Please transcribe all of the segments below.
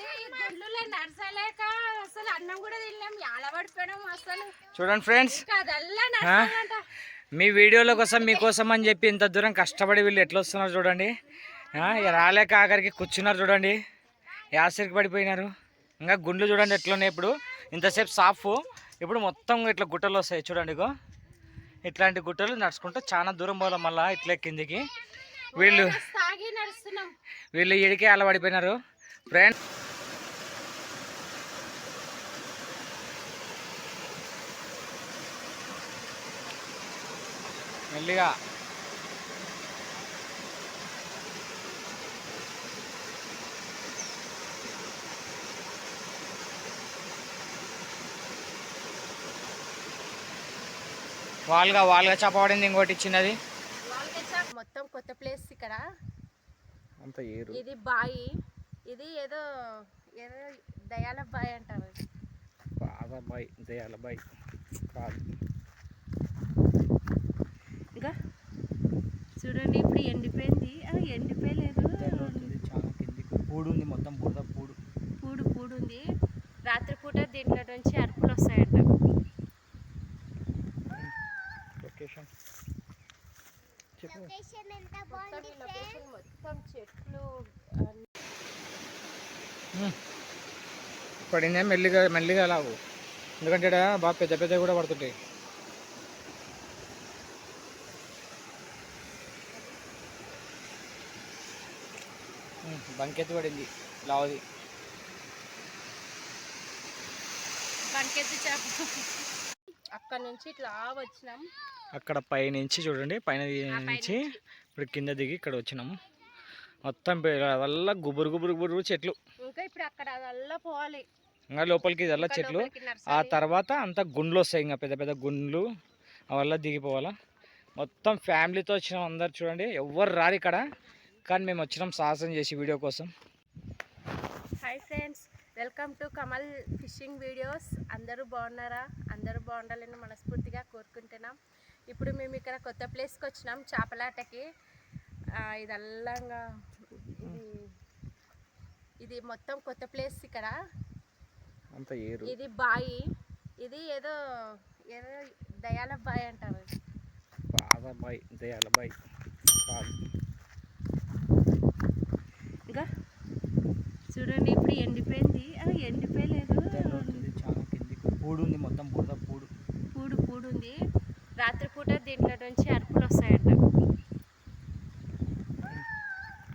గుండ్లులో నడసలేక అసలు అన్నం కూడా తినలేం యాలబడిపోయినాం అసలు. చూడండి ఫ్రెండ్స్. మీ వీడియోల కోసం మీకోసం అని చెప్పి ఇంత దూరం కష్టపడి వీళ్ళు ఎట్లా వస్తున్నారు చూడండి. రాలేక ఆఖరికి కూర్చున్నారు చూడండి. యాసరికి పడిపోయినారు. ఇంకా గుండ్లు చూడండి ఎట్లున్నాయి ఇప్పుడు. ఇంతసేపు సాఫ్. ఇప్పుడు మొత్తం ఇట్లా గుట్టలు వస్తాయి చూడండి ఇగో. ఇట్లాంటి గుట్టలు నడుచుకుంటూ చాలా దూరం పోదాం మళ్ళీ ఇట్లా కిందికి. వీళ్ళు వీళ్ళు ఇడికే అలవడిపోయినారు ఫ్రెండ్ మెల్లిగా. వాళ్ళగా వాళ్ళగా చప్పబడింది ఇంకోటి ఇచ్చినది మొత్తం కొత్త ప్లేస్ ఇక్కడ. అంత ఏరు. ఇది బాయి. ఇది ఏదో ఏదో దయాల బాయి అంటారు. బాగా బాయ్ దయాల బాయ్. కాదు చూడండి ఇప్పుడు ఎండిపోయింది. ఎండిపోయలేదు. ఇది చాలా కిందికి. పూడు ఉంది మొత్తం బురద పూడు. పూడు పూడు ఉంది రాత్రిపూట దీంట్లో నుంచి అరుపులు వస్తాయంట. లొకేషన్. చెట్లు పడిందే మెల్లిగా మెల్లిగా లావు ఎందుకంటే బాగా పెద్ద పెద్ద కూడా పడుతుంటాయి. బంకెత్తు పడింది. లావుది. బంకెత్తి చేప. అక్కడ నుంచి ఇట్లా వచ్చినాం. అక్కడ పైనుంచి చూడండి పైన నుంచి. ఇప్పుడు కింద దిగి ఇక్కడ వచ్చినాము. మొత్తం వల్ల గుబురు గుబురు గుబురు చెట్లు. ఇంకా ఇప్పుడు అక్కడ అదల్లా పోవాలి. ఇంకా లోపలికి ఇదల్లా చెట్లు. ఆ. తర్వాత అంత గుండ్లు వస్తాయి ఇంకా పెద్ద పెద్ద గుండ్లు. అవల్ల దిగిపోవాలా. మొత్తం ఫ్యామిలీతో వచ్చినాం అందరు చూడండి. ఎవ్వరు రారు ఇక్కడ. కానీ మేము వచ్చినాం సాహసం చేసి వీడియో కోసం. Hi friends welcome to Kamal fishing videos అందరూ బాగున్నారా? అందరూ బాగుండాలని మనస్ఫూర్తిగా కోరుకుంటున్నాం. ఇప్పుడు మేము ఇక్కడ కొత్త ప్లేస్కి వచ్చినాం చేపలాటకి. ఆ, ఇదల్లంగా ఇది ఇది మొత్తం కొత్త ప్లేస్ ఇక్కడ. అంత ఏరు. ఇది బాయి. ఇది ఏదో ఏదో దయాల బాయి అంటారు. బాయ్ దయాల బాయ్ కాదు ఇంకా చూడండి ఇప్పుడు ఎండిపోయింది. ఎండిపోయలేదు. పూడు ఉంది మొత్తం బురద పూడు. పూడు పూడు ఉంది రాత్రిపూట దీంట్లో నుంచి అరుపులు వస్తాయంట.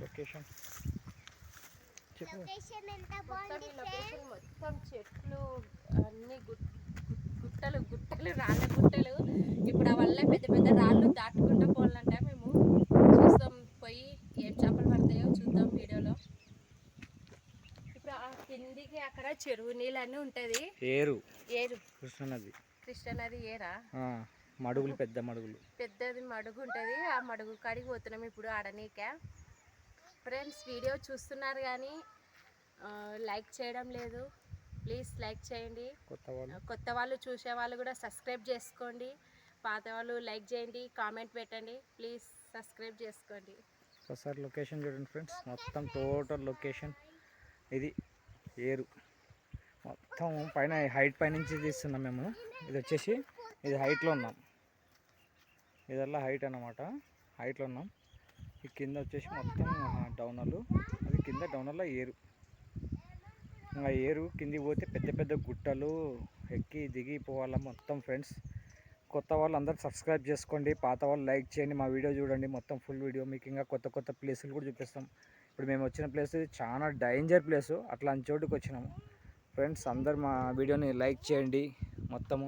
లొకేషన్. మొత్తం చెట్లు అన్ని గుట్- గుట్- గుట్టలు గుట్టలు రాళ్ళ గుట్టలు. ఇప్పుడు ఆ వల్ల పెద్ద పెద్ద రాళ్ళు దాటుకుంటూ పోవాలంట మేము చూస్తాం పోయి ఏం చేపలు పడతాయో చూద్దాం వీడియోలో ఇప్పుడు ఆ కిందికి అక్కడ చెరువు నీళ్ళు అన్నీ ఉంటుంది. ఏరు. ఏరు. కృష్ణనది. కృష్ణనది ఏరా? మడుగులు పెద్ద మడుగులు. పెద్దది మడుగు ఉంటుంది. ఆ మడుగు కాడికి పోతున్నాం ఇప్పుడు ఆడనీక. ఫ్రెండ్స్ వీడియో చూస్తున్నారు కానీ లైక్ చేయడం లేదు. ప్లీజ్ లైక్ చేయండి. కొత్త వాళ్ళు. కొత్త వాళ్ళు చూసే వాళ్ళు కూడా సబ్స్క్రైబ్ చేసుకోండి. పాత వాళ్ళు లైక్ చేయండి కామెంట్ పెట్టండి. ప్లీజ్ సబ్స్క్రైబ్ చేసుకోండి. ఒకసారి లొకేషన్ చూడండి ఫ్రెండ్స్ మొత్తం టోటల్ లొకేషన్. ఇది ఏరు. మొత్తం పైన హైట్ పైనుంచి తీస్తున్నాం మేము. ఇది వచ్చేసి ఇది హైట్లో ఉన్నాం. ఇదల్లా హైట్ అన్నమాట. హైట్లో ఉన్నాం. ఈ కింద వచ్చేసి మొత్తం డౌనర్లు. అది కింద డౌనర్లో ఏరు. ఇంకా ఏరు కిందికి పోతే పెద్ద పెద్ద గుట్టలు ఎక్కి దిగి పోవాలా మొత్తం ఫ్రెండ్స్. కొత్త వాళ్ళు అందరు సబ్స్క్రైబ్ చేసుకోండి పాత వాళ్ళు లైక్ చేయండి మా వీడియో చూడండి. మొత్తం ఫుల్ వీడియో మీకు ఇంకా కొత్త కొత్త ప్లేసులు కూడా చూపిస్తాం. ఇప్పుడు మేము వచ్చిన ప్లేస్ చాలా డేంజర్ ప్లేస్. అట్లాంటి చోటుకి వచ్చినాము. ఫ్రెండ్స్ అందరు మా వీడియోని లైక్ చేయండి. మొత్తము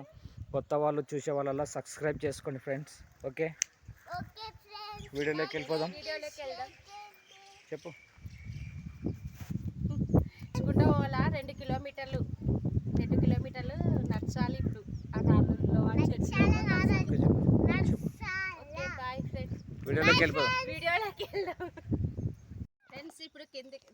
కొత్త వాళ్ళు చూసే వాళ్ళలా సబ్స్క్రైబ్ చేసుకోండి ఫ్రెండ్స్ ఓకే? వీడియోలోకి వెళ్ళిపోదాం. వీడియోలోకి వెళ్దాం. చెప్పు. రెండు కిలోమీటర్లు. రెండు కిలోమీటర్లు నడచాలి ఇప్పుడు ఆ రాళ్ళలో ఆ చెట్లు ఓకే బాయ్ ఫ్రెండ్స్ వీడియోలోకి వెళ్ళిపోదాం. వీడియోలోకి వెళ్దాం ఫ్రెండ్స్ ఇప్పుడు కిందికి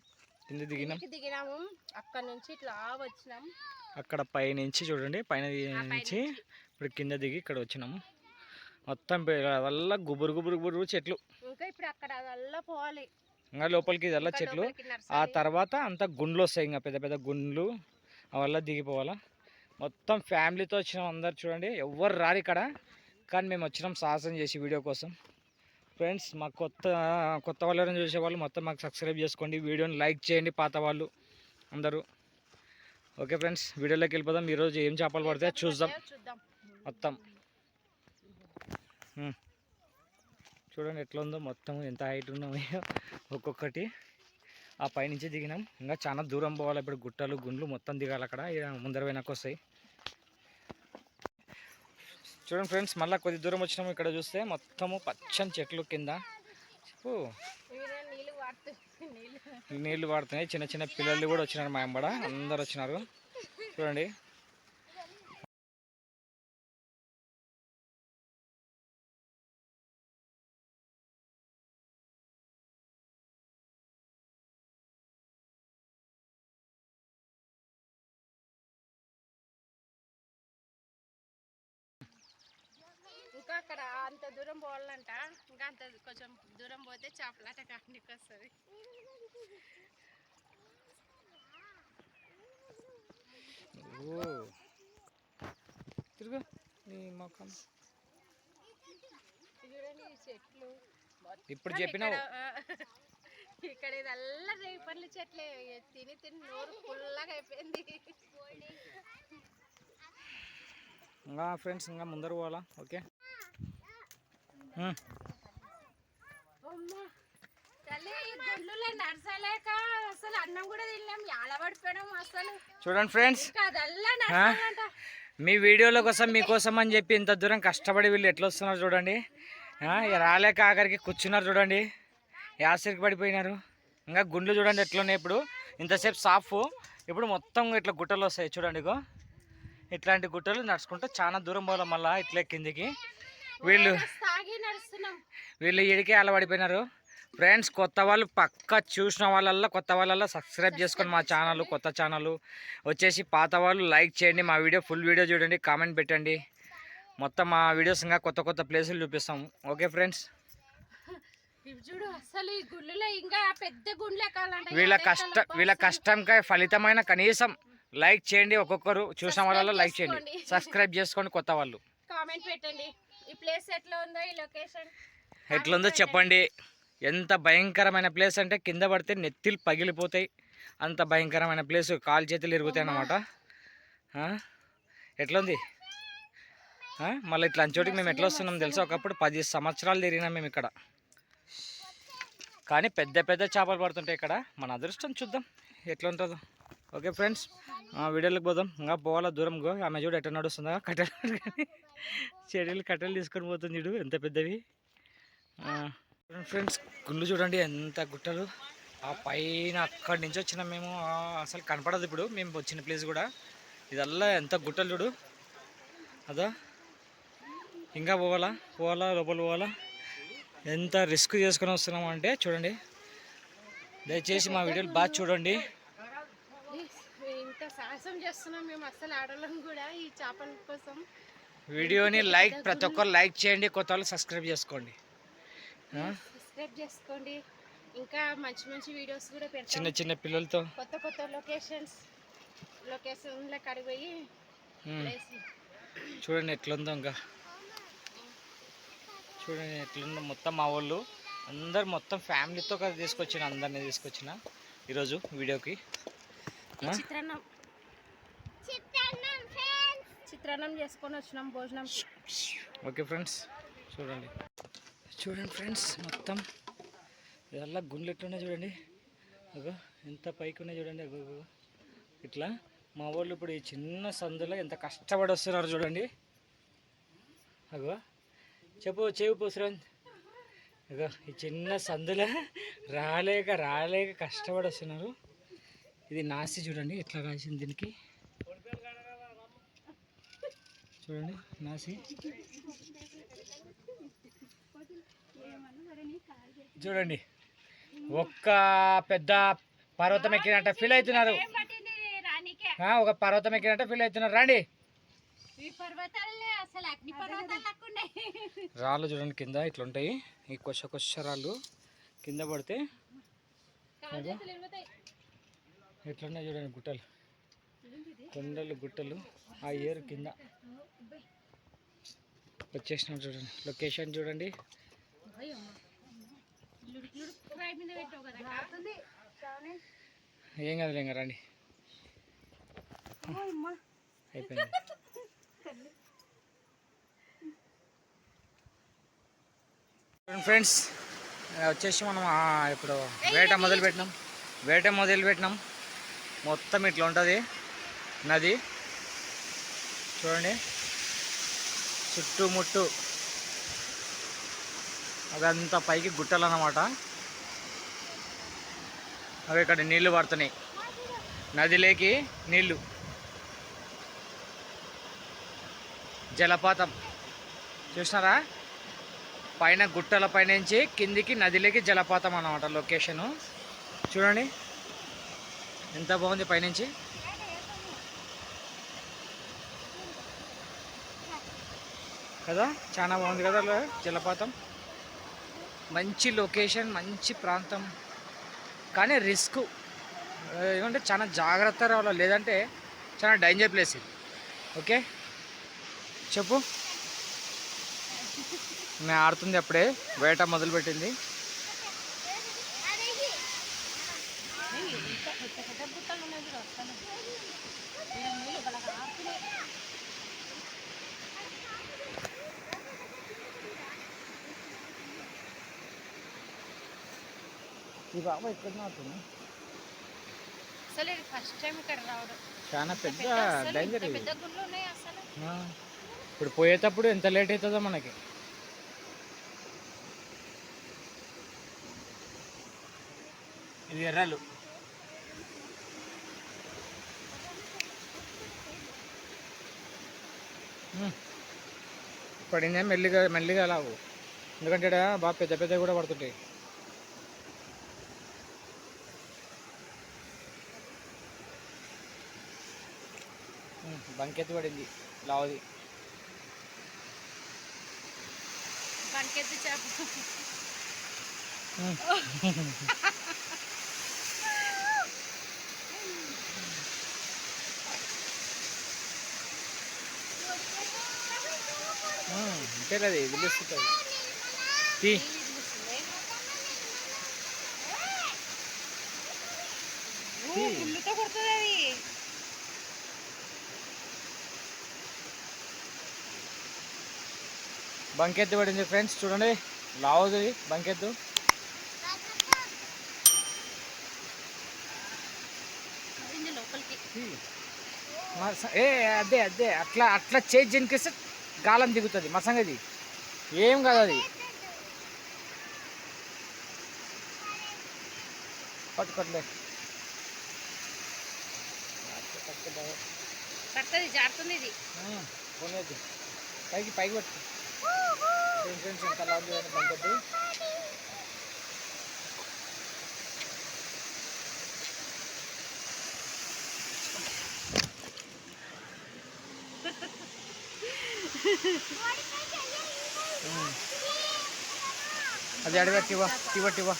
కింద దిగినాం. కిందికి దిగినాము. అక్కడ నుంచి ఇట్లా వచ్చినాం. అక్కడ పైనుంచి చూడండి పైన నుంచి. ఇప్పుడు కింద దిగి ఇక్కడ వచ్చినాము. మొత్తం పె- వల్ల గుబురు గుబురు గుబురు చెట్లు. ఇంకా ఇప్పుడు అక్కడ అదల్లా పోవాలి. ఇంకా లోపలికి ఇదల్లా చెట్లు. ఆ. తర్వాత అంత గుండ్లు వస్తాయి ఇంకా పెద్ద పెద్ద గుండ్లు అవల్ల దిగిపోవాలా. మొత్తం ఫ్యామిలీతో వచ్చినాం అందరు చూడండి. ఎవ్వరు రారు ఇక్కడ కానీ మేము వచ్చినాం సాహసం చేసి వీడియో కోసం. ఫ్రెండ్స్ మా కొత్త కొత్త వాళ్ళు ఎవరైనా చూసే వాళ్ళు మొత్తం మాకు సబ్స్క్రైబ్ చేసుకోండి వీడియోని లైక్ చేయండి పాత వాళ్ళు అందరూ. ఓకే ఫ్రెండ్స్ వీడియోలోకి వెళ్ళిపోదాం. ఈరోజు ఏం చేపలు పడతాయో చూద్దాం. చూద్దాం. మొత్తం. చూడండి ఎట్లా ఉందో మొత్తం ఎంత హైట్ ఉన్నాయో ఒక్కొక్కటి. ఆ పైనుంచి దిగినాం. ఇంకా చాలా దూరం పోవాలి. ఇప్పుడు గుట్టలు గుండ్లు మొత్తం దిగాలి అక్కడ. ముందర వెనక్కి వస్తాయి. చూడండి ఫ్రెండ్స్ మళ్ళీ కొద్ది దూరం వచ్చినాము ఇక్కడ చూస్తే మొత్తము పచ్చని చెట్లు కింద. చెప్పు. నీళ్ళు పడుతున్నాయి చిన్న చిన్న పిల్లలు కూడా వచ్చినారు మా ఎంబడ అందరు వచ్చినారు. చూడండి. అక్కడ అంత దూరం పోవాలంట. ఇంకా అంత కొంచెం దూరం పోతే చేపలాట కానికి వస్తుంది. తిరుగు. నీ మొఖం. చూడండి ఈ చెట్లు. ఇప్పుడు ఆ, ఇక్కడ ఇదల్లా రేపర్ల చెట్లే. తిని తిని నోరు ఫుల్లగా అయిపోయింది. ఇంకా ఫ్రెండ్స్ ఇంకా ముందర పోవాలా? ఓకే. నడచలేక అసలు అన్నం కూడా తినలేం పడిపోయాం అసలు. చూడండి ఫ్రెండ్స్. మీ వీడియోల కోసం మీకోసం అని చెప్పి ఇంత దూరం కష్టపడి వీళ్ళు ఎట్లా వస్తున్నారు చూడండి. రాలేక ఆఖరికి కూర్చున్నారు చూడండి. యాసరికి పడిపోయినారు. ఇంకా గుండ్లు చూడండి ఎట్లున్నాయి ఇప్పుడు. ఇంతసేపు సాఫ్. ఇప్పుడు మొత్తం ఇట్లా గుట్టలు వస్తాయి చూడండి ఇగో. ఇట్లాంటి గుట్టలు నడుచుకుంటూ చాలా దూరం పోవాలి మళ్ళీ ఇట్లా కిందికి. వీళ్ళు వీళ్ళు ఇడికే అలవడిపోయినారు. ఫ్రెండ్స్ కొత్త వాళ్ళు పక్క చూసిన వాళ్ళల్లో కొత్త వాళ్ళల్లో సబ్స్క్రైబ్ చేసుకొని మా ఛానల్ కొత్త ఛానల్. వచ్చేసి పాత వాళ్ళు లైక్ చేయండి మా వీడియో ఫుల్ వీడియో చూడండి కామెంట్ పెట్టండి. మొత్తం మా వీడియోస్ ఇంకా కొత్త కొత్త ప్లేసులు చూపిస్తాం. Okay friends? ఇవి చూడు అసలు ఈ గుళ్ళలో ఇంకా పెద్ద గుండ్లు ఎక్కాలంట వీళ్ళ కష్ట వీళ్ళ కష్టంకి ఫలితమైన కనీసం లైక్ చేయండి ఒక్కొక్కరు చూసిన వాళ్ళలో లైక్ చేయండి. చేసుకోండి. సబ్స్క్రైబ్ చేసుకోండి కొత్త వాళ్ళు. కామెంట్ పెట్టండి. ఈ ప్లేస్ ఎట్లా ఉందో ఈ లొకేషన్ ఎట్లుందో చెప్పండి. ఎంత భయంకరమైన ప్లేస్ అంటే కింద పడితే నెత్తిలు పగిలిపోతాయి. అంత భయంకరమైన ప్లేస్ కాలు చేతులు ఇరుగుతాయి అన్నమాట? ఎట్లుంది? మళ్ళీ ఇట్లా చోటికి మేము ఎట్లా వస్తున్నాం తెలుసా? ఒకప్పుడు పది సంవత్సరాలు తిరిగినాం మేము ఇక్కడ. కానీ పెద్ద పెద్ద చేపలు పడుతుంటాయి ఇక్కడ. మన అదృష్టం చూద్దాం. ఎట్లా ఉంటుందో ఓకే ఫ్రెండ్స్ వీడియోలకు పోదాం. ఇంకా పోవాలా దూరం గో. ఆమె చూడు ఎట్ట నడుస్తుందా? కట్టెలు చెడీలు కట్టెలు తీసుకొని పోతుంది చూడు ఎంత పెద్దవి. ఫ్రెండ్స్ గుళ్ళు చూడండి ఎంత గుట్టలు. ఆ పైన అక్కడి నుంచి వచ్చిన మేము. అసలు కనపడదు ఇప్పుడు మేము వచ్చిన ప్లేస్ కూడా. ఇదల్లా ఎంత గుట్టలు చూడు. అదా? ఇంకా పోవాలా? పోవాలా? లోపల పోవాలా? ఎంత రిస్క్ చేసుకొని వస్తున్నాము అంటే చూడండి. దయచేసి మా వీడియోలు బాగా చూడండి. చేస్తున్నాం. మేము అసలు ఆడవాళ్ళం కూడా ఈ చేపల కోసం. వీడియోని లైక్ ప్రతి ఒక్కరు లైక్ చేయండి కొత్త వాళ్ళు సబ్స్క్రైబ్ చేసుకోండి? సబ్స్క్రైబ్ చేసుకోండి. ఇంకా మంచి మంచి వీడియోస్ కూడా పెడతాం. చిన్న చిన్న పిల్లలతో. కొత్త కొత్త లొకేషన్స్ లొకేషన్లో కడిగిపోయి ఉమ్. ప్లేస్ చూడండి ఎట్లుందో ఇంకా. చూడండి ఎట్లుందో మొత్తం మా వాళ్ళు. అందరు మొత్తం ఫ్యామిలీతో కలిసి తీసుకొచ్చిన అందరినీ తీసుకొచ్చిన ఈరోజు వీడియోకి? చిత్రాన్నం చిత్రాన్నం చేసుకొని వచ్చినాం భోజనం. ఓకే ఫ్రెండ్స్ చూడండి. చూడండి ఫ్రెండ్స్ మొత్తం ఇదల్లా గుండెలు ఎట్లున్నాయి చూడండి. అగో ఎంత పైకి ఉన్నాయి చూడండి. అగో ఇట్లా మా వాళ్ళు ఇప్పుడు ఈ చిన్న సందులో ఎంత కష్టపడి వస్తున్నారు చూడండి. అగో చెప్పు చెవి పుసరంత్ అగో ఈ చిన్న సందులో రాలేక రాలేక కష్టపడి వస్తున్నారు. ఇది నాసి చూడండి ఎట్లా కాసింది దీనికి? చూడండి నాసి చూడండి ఒక్క పెద్ద పర్వతం ఎక్కినట్ట ఫీల్ అవుతున్నారు. ఒక పర్వతం ఎక్కినట్ట ఫీల్ అవుతున్నారు. రండి. రాళ్ళు చూడండి కింద ఇట్లా ఉంటాయి. ఈ కొచ్చ కొచ్చ రాళ్ళు కింద పడితే ఎట్లున్నాయి చూడండి గుట్టలు. కొండలు గుట్టలు ఆ ఏరు కింద. వచ్చేసినాం చూడండి. లొకేషన్ చూడండి. ఏం కాదు ఇంకా రండి. అయిపోయింది. ఫ్రెండ్స్ వచ్చేసి మనం ఇప్పుడు వేట మొదలు పెట్టినాం వేట మొదలు పెట్టినాం మొత్తం ఇట్లా ఉంటుంది. నది. చూడండి. చుట్టుముట్టు అదంతా పైకి గుట్టలు అన్నమాట అవి ఇక్కడ నీళ్ళు పడుతున్నాయి. నదిలోకి నీళ్ళు. జలపాతం. చూసినారా? పైన గుట్టల పైనుంచి కిందికి నదిలోకి జలపాతం అన్నమాట లొకేషను. చూడండి. ఎంత బాగుంది పైనుంచి. కదా? చాలా బాగుంది కదా జలపాతం? మంచి లొకేషన్ మంచి ప్రాంతం. కానీ రిస్క్ ఏమంటే చాలా జాగ్రత్త రావాలి. లేదంటే చాలా డేంజర్ ప్లేస్ ఇది. ఓకే చెప్పు. మేము ఆడుతుంది అప్పుడే. వేట మొదలుపెట్టింది. ఈ బాబా ఎక్కడ ఆడుతుంది అసలు ఇది ఫస్ట్ టైం ఇక్కడ రావడం. చాలా పెద్ద డేంజర్ పెద్ద గుళ్ళు ఉన్నాయి అసలు. ఇప్పుడు పోయేటప్పుడు ఎంత లేట్ అవుతుందో మనకి. ఇది ఎర్రలు. పడిందే మెల్లిగా మెల్లిగా లావు. ఎందుకంటే బాగా పెద్ద పెద్ద కూడా పడుతుంటాయి. బంకెత్తి పడింది. లావుది. చేప. వదిలేస్తుంది తీ. కొడుతుంది అది. బంకెత్తు పడింది ఫ్రెండ్స్ చూడండి. లావుది బంకెత్తు. ఏ అదే అదే అట్లా అట్లా చేసి జనికిస్తే గాలం దిగుతుంది మసంగది ఏం కాదు అది. పట్టుకోట్లే పడుతుంది జారుతుంది ఇది. పైకి పైకి పట్టు. ఫ్రెండ్స్ ఎంత లావు చూడండి బంకెత్తు అది అడిగా ఇవ్వ ఇవ్వటి ఇవ్వ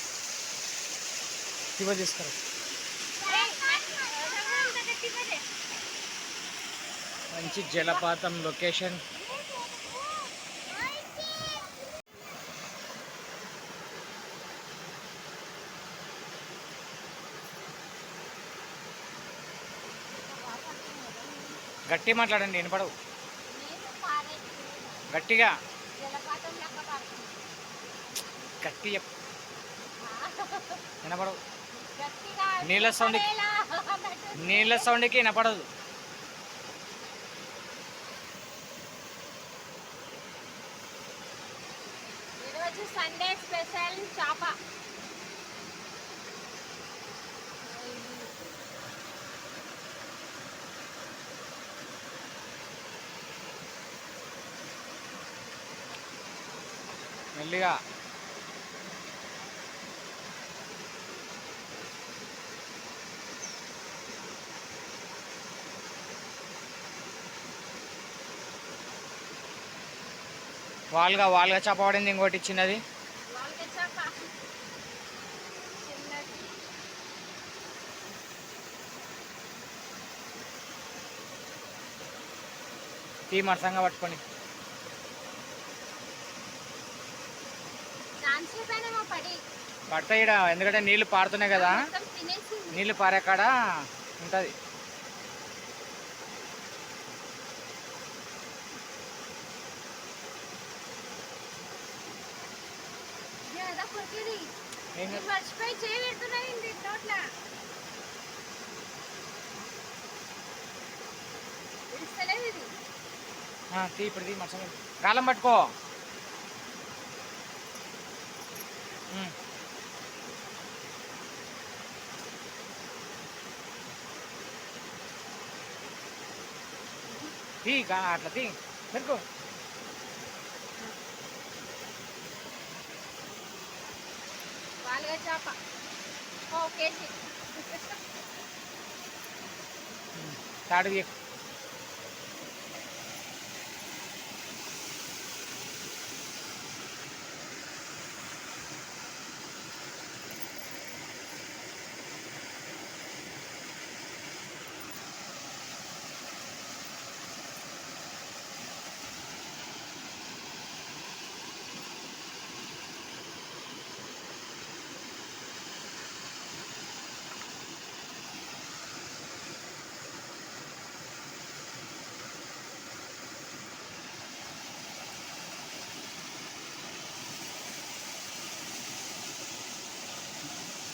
ఇవ్వ తీసుకురా. మంచి జలపాతం లొకేషన్. గట్టి మాట్లాడండి వినపడవు. గట్టిగా. గట్టి వినపడవు. నీళ్ళ సౌండ్కి. నీళ్ళ సౌండ్కి వినపడదు. వాల్గా వాల్గా చేప పడింది ఇంకోటి ఇచ్చినది తీ మరసంగా పట్టుకొని. పడతాయి ఎందుకంటే నీళ్ళు పారుతున్నాయి కదా. నీళ్ళు పారేకాడ ఉంటుంది. తీ ఇప్పుడు తీ మరసంగా గాలం పట్టుకో. తీ అట్లా తీ. పెరుకు వాళ్ళగా చేప ఓ కేజీ తాడు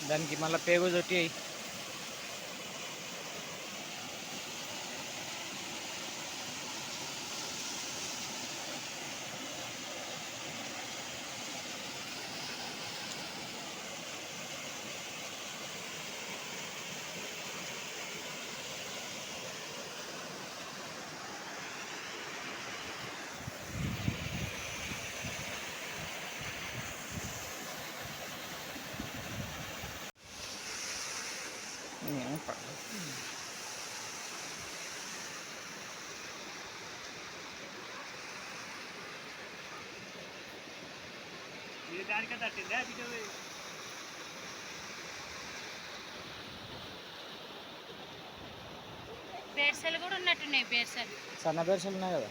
దానికి మళ్ళీ పేగు చుట్టి బేర్సలు కూడా ఉన్నట్టున్నాయి బేర్సలు. సన్న బేర్సలు ఉన్నాయి కదా.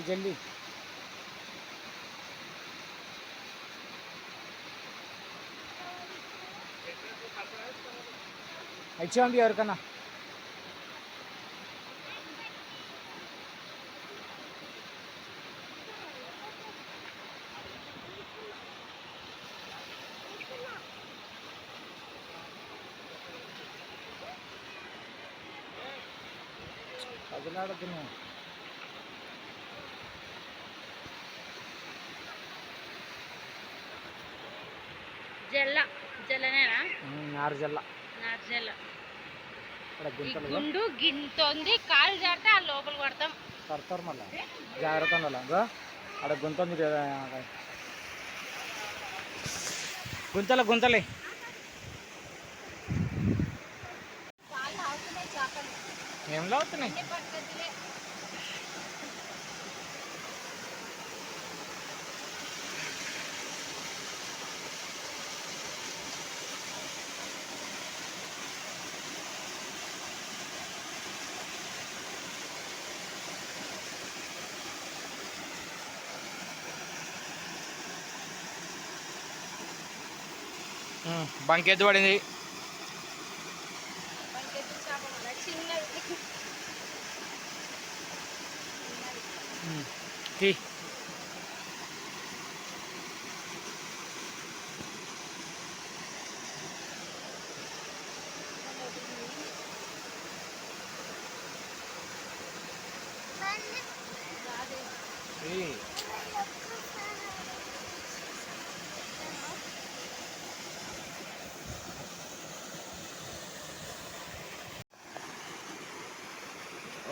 नीचे जल्दी। अच्छा भी और करना। பதினாலு தினம் ఉమ్, నారు జల్ల నా జల్ల ఇక్కడ ఈ గుంతలు గుండు గింత ఉంది కాలు జారితే ఆ లోపల పడతాం కడతారు మళ్ళా. జాగ్రత్త ఉండాలి ఇగో, ఆడ గుంత ఉంది కదా ఆడ. గుంతలే గుంతలే. ఏం లాగుతున్నాయి అన్ని బంకెత్తు పడింది.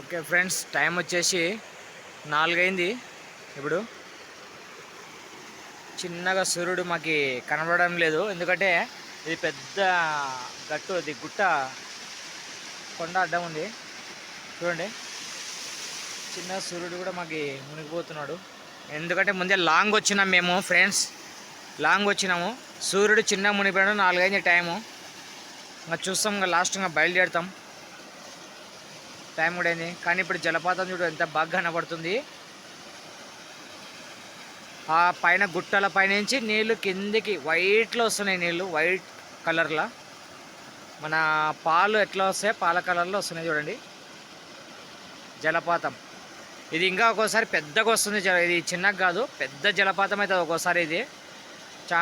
ఓకే ఫ్రెండ్స్ టైం వచ్చేసి నాలుగైంది. ఇప్పుడు చిన్నగా సూర్యుడు మాకు కనబడడం లేదు. ఎందుకంటే ఇది పెద్ద గట్టు అది గుట్ట కొండ అడ్డం ఉంది. చూడండి. చిన్న సూర్యుడు కూడా మాకు మునిగిపోతున్నాడు. ఎందుకంటే ముందే లాంగ్ వచ్చినాం మేము ఫ్రెండ్స్. లాంగ్ వచ్చినాము. సూర్యుడు చిన్న మునిగిపోయాడు నాలుగైంది టైము. ఇంకా చూస్తాం ఇంకా లాస్ట్ ఇంకా బయలుదేరుతాం. టైం కూడా అయింది. కానీ ఇప్పుడు జలపాతం చూడు ఎంత బాగా కనబడుతుంది. ఆ పైన గుట్టల పైనుంచి నీళ్ళు కిందికి వైట్లో వస్తున్నాయి నీళ్ళు వైట్ కలర్లో. మన పాలు ఎట్లా వస్తాయి పాల కలర్లో వస్తున్నాయి చూడండి. జలపాతం. ఇది ఇంకా ఒక్కోసారి పెద్దగా వస్తుంది ఇది చిన్నగా కాదు పెద్ద జలపాతం అవుతుంది ఒక్కోసారి ఇది. చా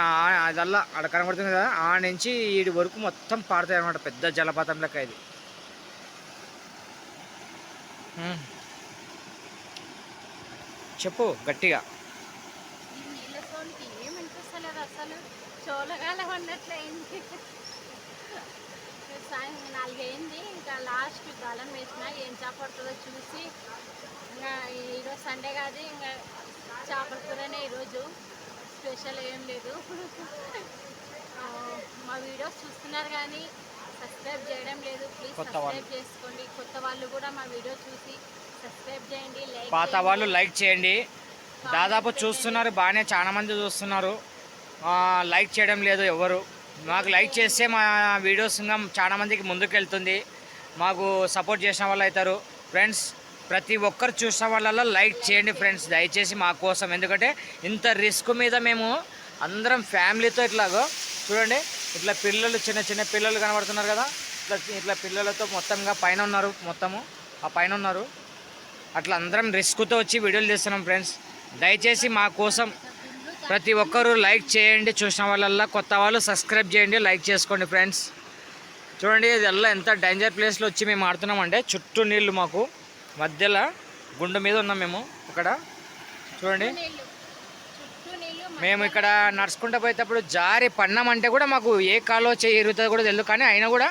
అదల్లా అక్కడ కనబడుతుంది కదా ఆ నుంచి ఈడి వరకు మొత్తం పారుతాయి అనమాట పెద్ద జలపాతం లెక్క ఇది ఉమ్. చెప్పు గట్టిగా ఈ నీళ్ళ సోన్కి ఏం అనిపిస్తలేదు అసలు చోలగాలం Hmm. చెప్పు సాయంత్రం నాలుగైంది. ఇంకా లాస్ట్ గాలం వేసిన ఏం చేప పడుతుందో చూసి. ఇంకా ఈరోజు సండే కాదు ఇంకా చేపల కూరనే ఈరోజు. స్పెషల్ ఏం లేదు. మా వీడియోస్ చూస్తున్నారు కానీ సబ్స్క్రైబ్ చేయడం లేదు. ప్లీజ్. సబ్స్క్రైబ్ చేసుకోండి. కొత్త వాళ్ళు కూడా మా వీడియో చూసి సబ్స్క్రైబ్ చేయండి లైక్ పాత వాళ్ళు లైక్ చేయండి. దాదాపు చూస్తున్నారు బాగానే చాలా మంది చూస్తున్నారు. లైక్ చేయడం లేదు ఎవరు. మాకు లైక్ చేస్తే మా వీడియోస్ ఇంకా చాలా మందికి ముందుకు వెళ్తుంది. మాకు సపోర్ట్ చేసిన వాళ్ళు అవుతారు. ఫ్రెండ్స్ ప్రతి ఒక్కరు చూసిన వాళ్ళలో లైక్ చేయండి ఫ్రెండ్స్ దయచేసి మా కోసం. ఎందుకంటే ఇంత రిస్క్ మీద మేము అందరం ఫ్యామిలీతో ఇట్లాగో చూడండి. ఇట్లా పిల్లలు చిన్న చిన్న పిల్లలు కనబడుతున్నారు కదా? ఇట్లా ఇట్లా పిల్లలతో మొత్తంగా పైన ఉన్నారు మొత్తము. ఆ పైన ఉన్నారు. అట్లా అందరం రిస్క్తో వచ్చి వీడియోలు తీస్తున్నాం ఫ్రెండ్స్. దయచేసి మా కోసం ప్రతి ఒక్కరూ లైక్ చేయండి. చూసిన వాళ్ళల్లా కొత్త వాళ్ళు సబ్స్క్రైబ్ చేయండి లైక్ చేసుకోండి ఫ్రెండ్స్. చూడండి ఇదల్లా ఎంత డేంజర్ ప్లేస్లో వచ్చి మేము ఆడుతున్నామంటే చుట్టూ నీళ్ళు మాకు మధ్యలో గుండు మీద ఉన్నాం మేము ఇక్కడ చూడండి. మేము ఇక్కడ నడుచుకుంటూ పోయేటప్పుడు జారి పన్నామంటే కూడా మాకు ఏ కాలో చేయి కూడా తెలియదు. కానీ అయినా కూడా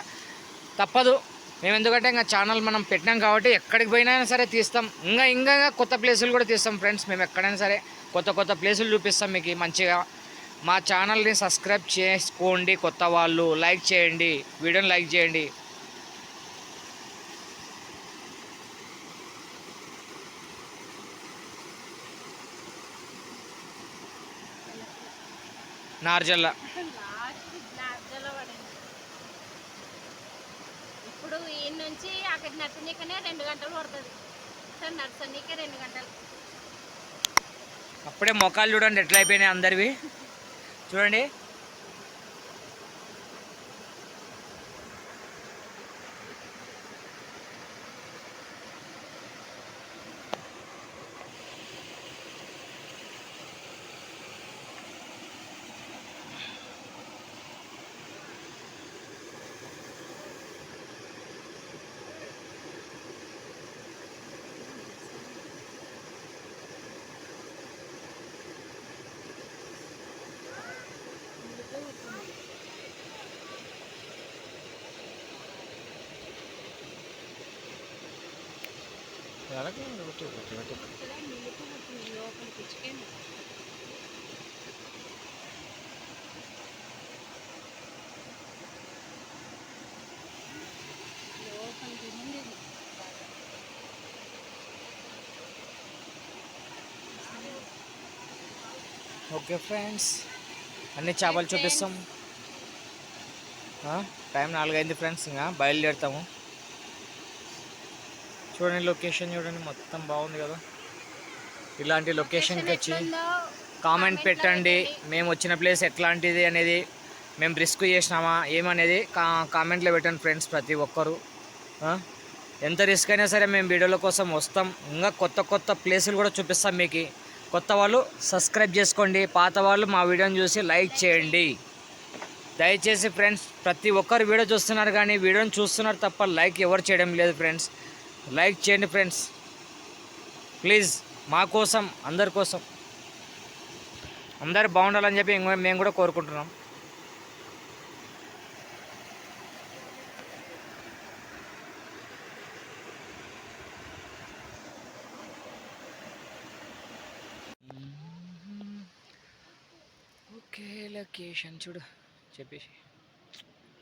తప్పదు. మేము ఎందుకంటే ఇంకా ఛానల్ మనం పెట్టినాం కాబట్టి ఎక్కడికి పోయినా సరే తీస్తాం. ఇంకా ఇంకా కొత్త ప్లేసులు కూడా తీస్తాం ఫ్రెండ్స్. మేము ఎక్కడైనా సరే కొత్త కొత్త ప్లేసులు చూపిస్తాం మీకు మంచిగా. మా ఛానల్ని సబ్స్క్రైబ్ చేసుకోండి కొత్త వాళ్ళు. లైక్ చేయండి. వీడియోని లైక్ చేయండి. నార్జల్ల. ఇప్పుడు ఈ నుంచి అక్కడ నచ్చనీకనే రెండు గంటలు పడుతుంది. సార్ నచ్చనీకే రెండు గంటలు. అప్పుడే మొఖాలు చూడండి ఎట్లా అయిపోయినాయి అందరివి. చూడండి. ఓకే ఫ్రెండ్స్ అన్ని చేపలు చూపిస్తాం. టైం నాలుగైంది ఫ్రెండ్స్ ఇంకా బయలుదేరుతాము. చూడండి లొకేషన్ చూడండి మొత్తం బాగుంది కదా. ఇలాంటి లొకేషన్కి వచ్చి కామెంట్ పెట్టండి. మేము వచ్చిన ప్లేస్ ఎట్లాంటిది అనేది మేము రిస్క్ చేసినామా ఏమనేది కా కామెంట్లో పెట్టండి ఫ్రెండ్స్ ప్రతి ఒక్కరు? ఎంత రిస్క్ అయినా సరే మేము వీడియోల కోసం వస్తాం. ఇంకా కొత్త కొత్త ప్లేసులు కూడా చూపిస్తాం మీకు. కొత్త వాళ్ళు సబ్స్క్రైబ్ చేసుకోండి. పాత వాళ్ళు మా వీడియోని చూసి లైక్ చేయండి. దయచేసి ఫ్రెండ్స్ ప్రతి ఒక్కరు వీడియో చూస్తున్నారు కానీ వీడియోని చూస్తున్నారు తప్ప లైక్ ఎవరు చేయడం లేదు ఫ్రెండ్స్ లైక్ చేయండి ఫ్రెండ్స్. ప్లీజ్ మా కోసం అందరి కోసం. అందరు బాగుండాలని చెప్పి మేము కూడా కోరుకుంటున్నాం. ఓకే లొకేషన్ చూడు. చెప్పేసి.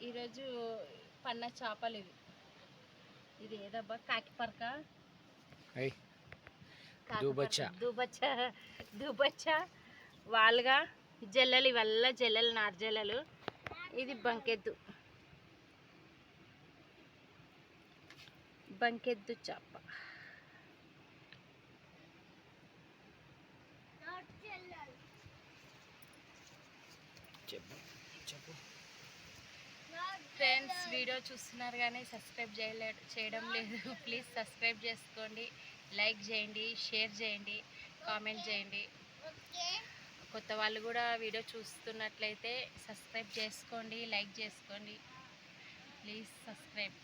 ఈరోజు పన్న చేపలు ఇవి. ఇది ఏదబ్బా? కాకిపరక దూబచ్చ. దూబచ్చ. దూబచ్చ. వాలుగా జల్లలు ఇవల్ల జల్లలు నాటు జల్లలు. ఇది బంకెద్దు. బంకెద్దు చేప చెప్పు చెప్పు ఫ్రెండ్స్ వీడియో చూస్తున్నారు కానీ సబ్స్క్రైబ్ చేయలే చేయడం లేదు. ప్లీజ్ సబ్స్క్రైబ్ చేసుకోండి లైక్ చేయండి షేర్ చేయండి కామెంట్ చేయండి. కొత్త వాళ్ళు కూడా వీడియో చూస్తున్నట్లయితే సబ్స్క్రైబ్ చేసుకోండి లైక్ చేసుకోండి. Please subscribe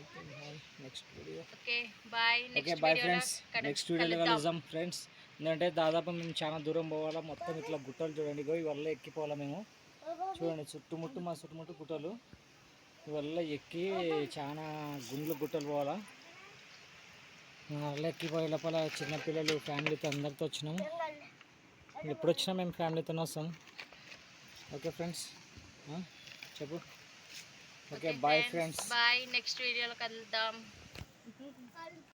okay bye next video okay bye friends next వీడియోలో కలుద్దాం. ఫ్రెండ్స్ ఎందుకంటే దాదాపు మేము చాలా దూరం పోవాలా మొత్తం ఇట్లా గుట్టలు చూడండి ఇగో ఇవల్ల ఎక్కిపోవాలా మేము. చూడండి చుట్టుముట్టు మా చుట్టుముట్టు గుట్టలు. ఇవల్ల ఎక్కి చాలా గుండ్లు గుట్టలు పోవాలా. వల్ల ఎక్కిపోయే లోపల చిన్నపిల్లలు ఫ్యామిలీతో అందరితో వచ్చినాము ఎప్పుడు వచ్చినా మేము ఫ్యామిలీతోనే వస్తాం. Okay friends? చెప్పు. Okay bye friends bye next వీడియోలో కలుద్దాం.